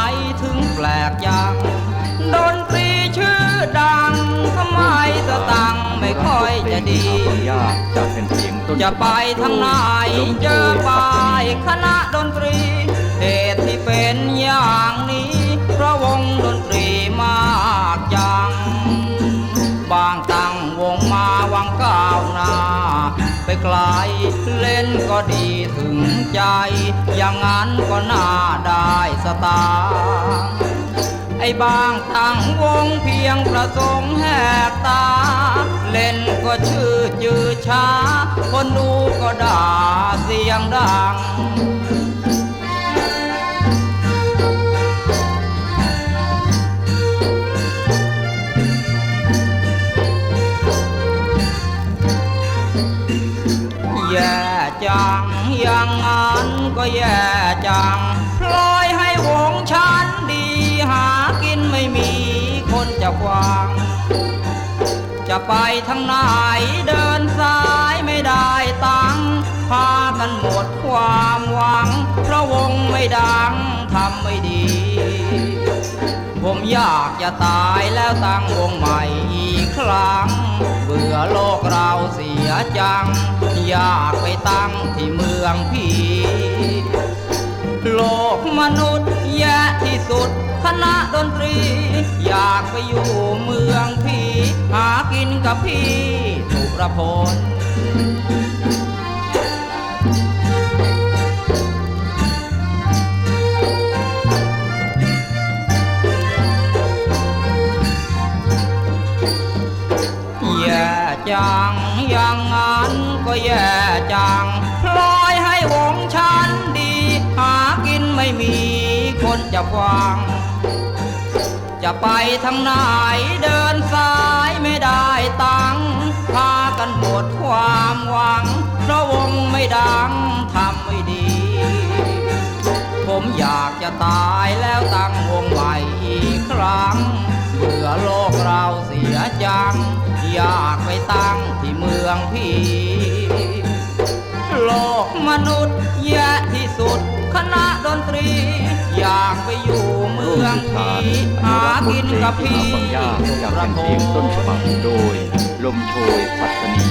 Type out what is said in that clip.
ายถึงแปลกอย่างดนตรีชื่อดังทำไมสตังค์ไม่ค่อยจะดีฟังยากจะเป็นเสียงต้นจะไปทางไหนเจอป้ายคณะดนตรี เหตุที่เป็นอย่างนี้ เพราะวงดนตรีมากจัง บางตั้งวงมาวังก้าวหน้าไปไกลเล่นก็ดี ถึงใจ อย่างนั้นก็น่าได้สตางไอ้บางตั้งวงเพียงประสงค์แหกตา เล่นก็ชื่อจือช้า คนดูก็ด่าเสียงดัง จัง อย่างนั้นก็แย่จังพลอยให้วงฉันดีหากินไม่มีคนจะวางจะไปทางไหนเดินสายไม่ได้ตังพากันหมดความหวัง เพราะวงไม่ดังทำไม่ดี ผมอยากจะตายแล้วตั้งวงใหม่อีกครั้ง บื่อโลกเราเสียจัง อยากไปตั้งที่เมืองพีโลกมนุษย์แย่ที่สุดคณะดนตรี อยากไปอยู่เมืองพีหากินกับพี่สุรพล จังอย่างนั้นก็แย่จังพลอยให้วงฉันดี หากินไม่มีคนจะฟัง จะไปทางไหนเดินสายไม่ได้ตังพากันหมดความหวัง เพราะวงไม่ดังทำไม่ดี ผมอยากจะตายแล้วตั้งวากไปตั้งที่เมืองพี่ โลกมนุษย์แย่ที่สุดคณะดนตรี อยากไปอยู่เมืองพี่หากินกับพี่ฟังยากจะเป็นเสียงต้นฉบับโดย ลมโชยปัตตานี